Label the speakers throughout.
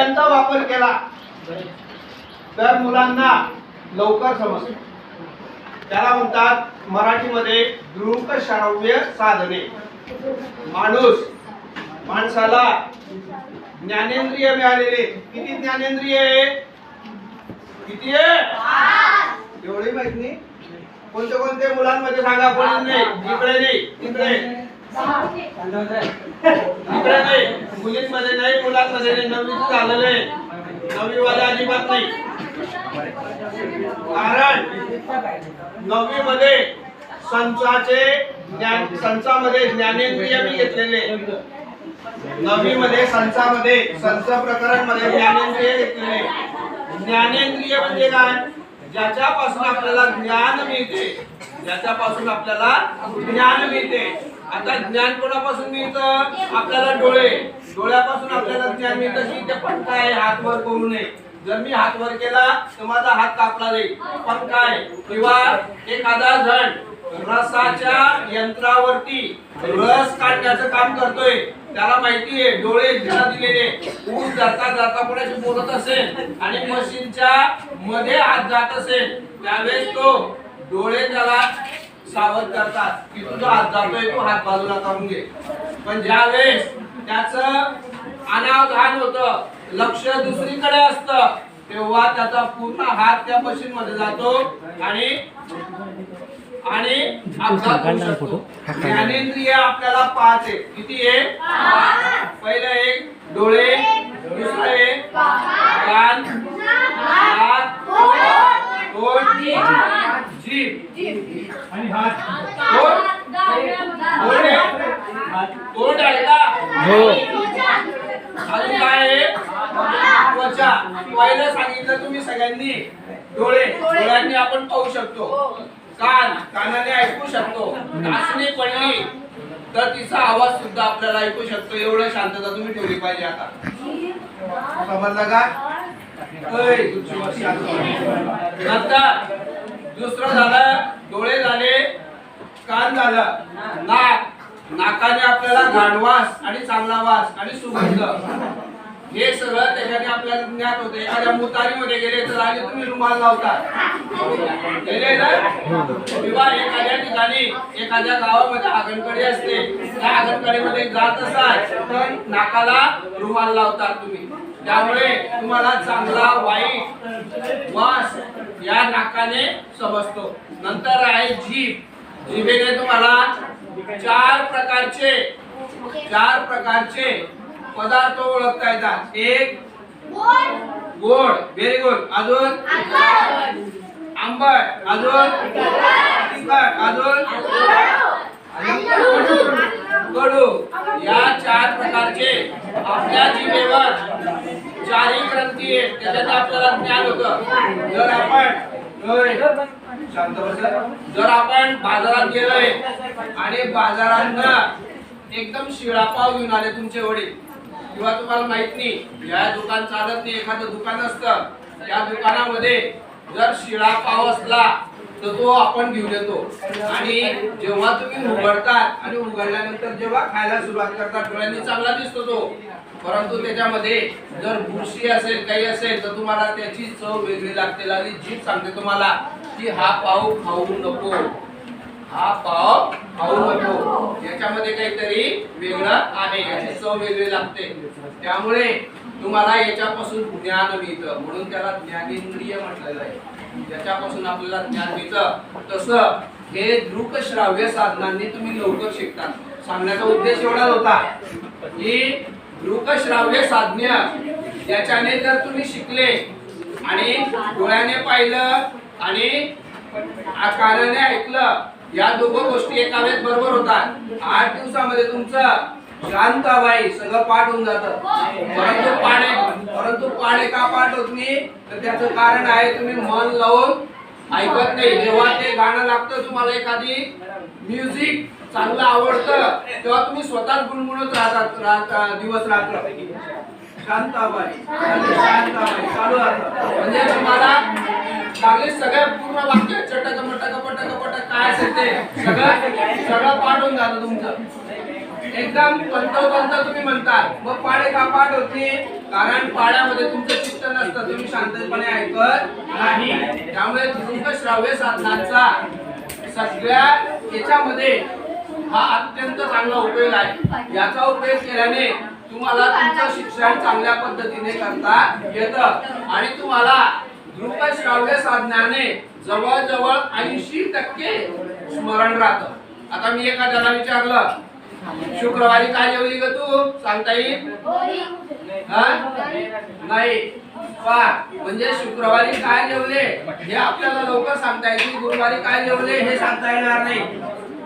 Speaker 1: त्यांचा वापर केला. तर मुलांना लवकर समजते त्याला म्हणतात मराठीमध्ये दृक श्राव्य साधने. माणूस माणसाला ज्ञानेंद्रिय मिळालेले. किती ज्ञानेंद्रिय आहे? किती आहे? एवढी माहीत नाही. कोणते कोणते मुलांमध्ये सांगा कोणी नाही. इकडे नाही इकडे. नाही. मुलींमध्ये नाही मुलांमध्ये नाही. नववी झालेलं आहे नववी वाला अजिबात नाही. कारण नववी मध्ये संचाचे ज्ञान संचामध्ये ज्ञानेंद्रिय मी घेतलेले नववी मध्ये संचामध्ये संच प्रकरणमध्ये ज्ञानेंद्रिय घेतलेले ज्ञानेंद्रिय म्हणजे काय? ज्याच्यापासून आपल्याला ज्ञान मिळते ज्याच्यापासून आपल्याला ज्ञान मिळते. आता ज्ञान कोणापासून मिळतं? आपल्याला डोळे. डोळ्यापासून आपल्याला ज्ञान मिळतं. की ते पंखा आहे? हात वर करू नये. जर मी हात वर केला तर माझा हात कापला जाईल. पंखा आहे किंवा एखादा जण रसाच्या यंत्रावरती रस काढण्याचं काम करतोय. त्याला माहिती आहे डोळे ज्याला दिलेले. ऊस जाता जाता कोणाशी बोलत असेल आणि मशीनच्या मध्ये हात जात असेल त्यावेळेस तो डोळे त्याला सावध करतात की तुझा हात जातोय तो हात बाजूला काढून घे. पण ज्या वेळेस त्याच अनावधान होत लक्ष दुसरीकडे असतं तेव्हा त्याचा पूर्ण हात त्या मशीन मध्ये जातो आणि आणि अपघात होऊ शकतो. ज्ञानेंद्रिय आपल्याला पाच आहे किती आहे? पहिलं एक डोळे दुसरं एक कान नाक तोंड जीभ आणि हात. तोंड तोंड आहे तोंड आहे का अजून काय आहे? त्वचा. पहिलं सांगितलं तुम्ही सगळ्यांनी. डोळे. डोळ्यांनी आपण पाहू शकतो. कान. कानाने ऐकू शकतो. नाचणी पडली तर तिचा आवाज सुद्धा आपल्याला ऐकू शकतो. एवढं शांतता तुम्ही ठेवली पाहिजे आता. समजलं का? दुसरं झालं डोळे झाले कान झालं. नाक. नाकाने आपल्याला गाढवास आणि चांगला वास आणि सुगंध. हे सगळं त्याच्याने आपल्याला ज्ञात होते. एखाद्या मुतारीमध्ये गेले तर आधी तुम्ही रुमाल लावता. गेले किंवा एखाद्या ठिकाणी एखाद्या गावामध्ये आगणकडे असते. त्या आगणकडीमध्ये जात असाल तर नाकाला रुमाल लावतात तुम्ही. त्यामुळे तुम्हाला चांगला वाईट वास या नाकाने समजतो. नंतर आहे जीभ. जिभेने तुम्हाला चार प्रकारचे चार प्रकारचे पदार्थ ओळखता येतात. एक गोड. व्हेरी गुड अजून? आंबट. अजून? तिखट. अजून? कडू या चार प्रकारचे आपल्या जिभेवर चारही ग्रंथी आहेत त्याच्यात आपल्याला ज्ञान होतं. जर आपण. जर आपण बाजारात गेलोय आणि बाजारात एकदम शिळा पाव घेऊन आले तुमचे वडील किंवा तुम्हाला माहीत नाही या दुकान चालत नाही एखादं दुकान असतं त्या दुकानामध्ये जर शिळा पाव असला तर तो आपण घेऊन येतो. आणि जेव्हा तुम्ही उघडतात आणि उघडल्यानंतर जेव्हा खायला सुरुवात करतात डोळ्यांनी चांगला दिसतो तो. परंतु त्याच्यामध्ये जर बुरशी असेल काही असेल तर तुम्हाला त्याची चव वेगळी लागते. आणि जीभ सांगते तुम्हाला की हा पाव खाऊ नको. हा पाव खाऊ नको. याच्यामध्ये काहीतरी वेगळं आहे. याची चव वेगळी लागते. त्यामुळे तुम्हाला याच्यापासून ज्ञान मिळतं. म्हणून त्याला ज्ञानेंद्रिय म्हटलेलं आहे ज्याच्यापासून आपल्याला ज्ञान मिळतं. तसं हे दृक श्राव्य साधनांनी तुम्ही लवकर शिकतात. सांगण्याचा उद्देश एवढाच होता की दृक श्राव्य याच्याने जर तुम्ही शिकले आणि डोळ्याने पाहिलं आणि कानाने ऐकलं या दोघं गोष्टी एका वेळेस बरोबर होतात. आठ दिवसामध्ये तुमचं शांताबाई सगळं पाठ होऊन जातं परंतु पाणे परंतु पाणे का पाठ होत नाही? तर त्याचं कारण आहे तुम्ही मन लावून ऐकत नाही. जेव्हा ते गाणं लागतं तुम्हाला एखादी म्युझिक चांगलं आवडतं तेव्हा तुम्ही स्वतःच गुणगुणत राहतात राहता दिवस रात्र. शांताबाई शांताबाई चालू राहतं म्हणजे तुम्हाला लागले सगळ्या पूर्ण वाक्य चटक मटक पटक पटक काय असेल ते सगळं सगळं पाठ होऊन जातं तुमचं. एकदम तंतोतंत तुम्ही म्हणतात. मग पाडे का पाठ होती. कारण पाड्यामध्ये तुमचं चित्त नसतं. तुम्ही शांतपणे ऐकत नाही. त्यामुळे दृक श्राव्य साधनांचा सगळ्या याच्यामध्ये हा अत्यंत चांगला उपयोग आहे. याचा उपयोग केल्याने तुम्हाला तुमचं शिक्षण चांगल्या पद्धतीने करता येतं. आणि तुम्हाला दृक श्राव्य साधनाने जवळजवळ ऐंशी टक्के स्मरण राहतं. आता मी एखाद्याला विचारलं शुक्रवारी काय जेवली ग तू? सांगता येईल नाही. म्हणजे शुक्रवारी काय जेवले? हे आपल्याला लवकर सांगता येईल गुरुवारी काय जेवले हे सांगता येणार नाही.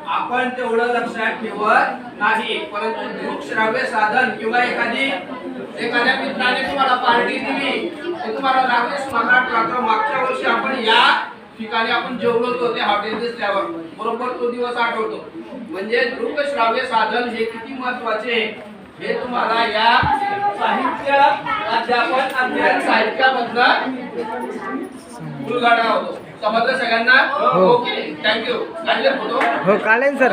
Speaker 1: आपण तेवढं लक्षात ठेवत नाही. परंतु दृक श्राव्य साधन किंवा एखादी एखाद्या मित्राने तुम्हाला पार्टी दिली. तुम्हाला लागले स्मरणात मागच्या वर्षी आपण या ठिकाणी आपण जेवलो होतो ते हॉटेल दिसल्यावर बरोबर तो दिवस आठवतो. म्हणजे दृक श्राव्य साधन हे किती महत्त्वाचे हे तुम्हाला या साहित्य अध्यापन अध्ययन साहित्यामधनं उलगडा होतो. समजलं सगळ्यांना? ओके थँक्यू काढले फोटो
Speaker 2: हो काढेन सर